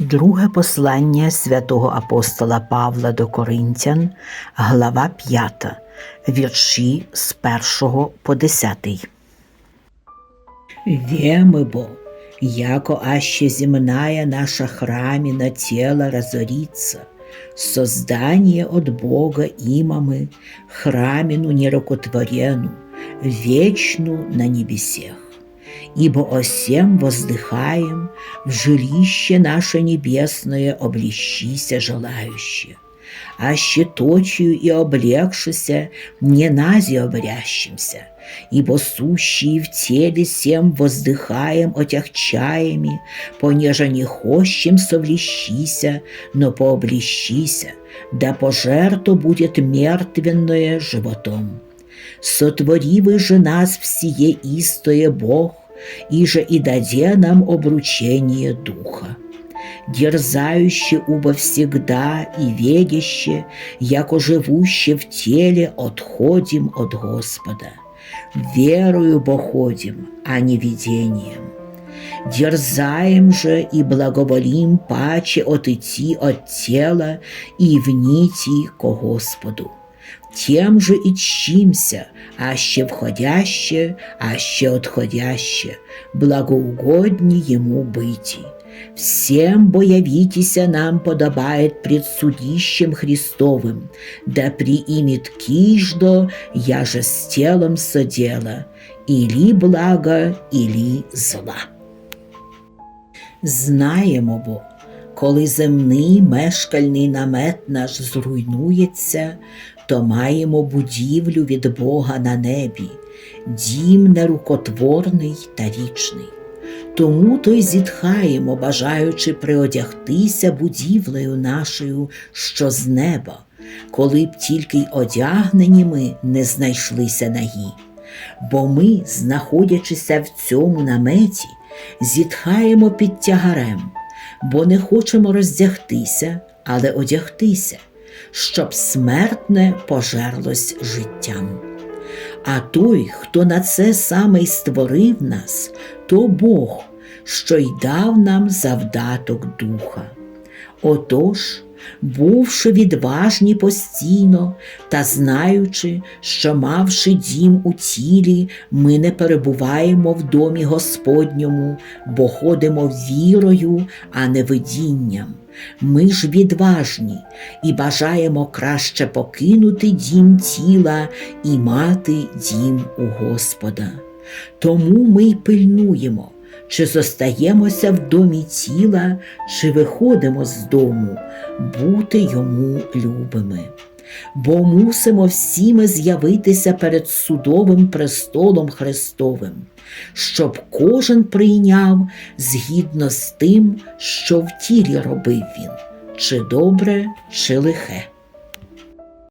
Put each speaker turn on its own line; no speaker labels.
Друге послання святого апостола Павла до Коринтян, глава 5, вірші з 1 по 10. Віми бо, яко аще земная наша храмина тело разорится, создание от Бога имамы, храмину нерокотворену, вечну на небесех ибо о сем воздыхаем, в жилище наше небесное облещися желающее, аще точию и облегшися не нази обрящимся, ибо сущие в теле сем воздыхаем отягчаями, понеже не хощем совлещися, но пооблещися, да пожерто будет мертвенное животом. Сотворивый же нас всее истое Бог, и же и даде нам обручение Духа. Дерзающий убо всегда и ведяще, яко живуще в теле, отходим от Господа. Верою бо ходим, а не видением. Дерзаем же и благоволим паче отойти от тела и внити ко Господу тем же и чимся, аще входяще, аще отходяще, благоугодни ему быть. Всем боявитеся нам подобает пред судищем Христовым, да приимет киждо, я же с телом содела, или благо, или зла. Знаємо бо, коли земний мешкальний намет наш зруйнується, то маємо будівлю від Бога на небі, дім нерукотворний та вічний. Тому то й зітхаємо, бажаючи приодягтися будівлею нашою, що з неба, коли б тільки й одягнені ми не знайшлися нагі. Бо ми, знаходячися в цьому наметі, зітхаємо під тягарем, бо не хочемо роздягтися, але одягтися щоб смертне пожерлось життям. А той, хто на це саме й створив нас, то Бог, що й дав нам завдаток духа. Отож, бувши відважні постійно та знаючи, що, мавши дім у тілі, ми не перебуваємо в домі Господньому, бо ходимо вірою, а не видінням. Ми ж відважні і бажаємо краще покинути дім тіла і мати дім у Господа. Тому ми й пильнуємо, чи зостаємося в домі тіла, чи виходимо з дому, бути йому любими. Бо мусимо всі ми з'явитися перед судовим престолом Христовим, щоб кожен прийняв згідно з тим, що в тілі робив він, чи добре, чи лихе.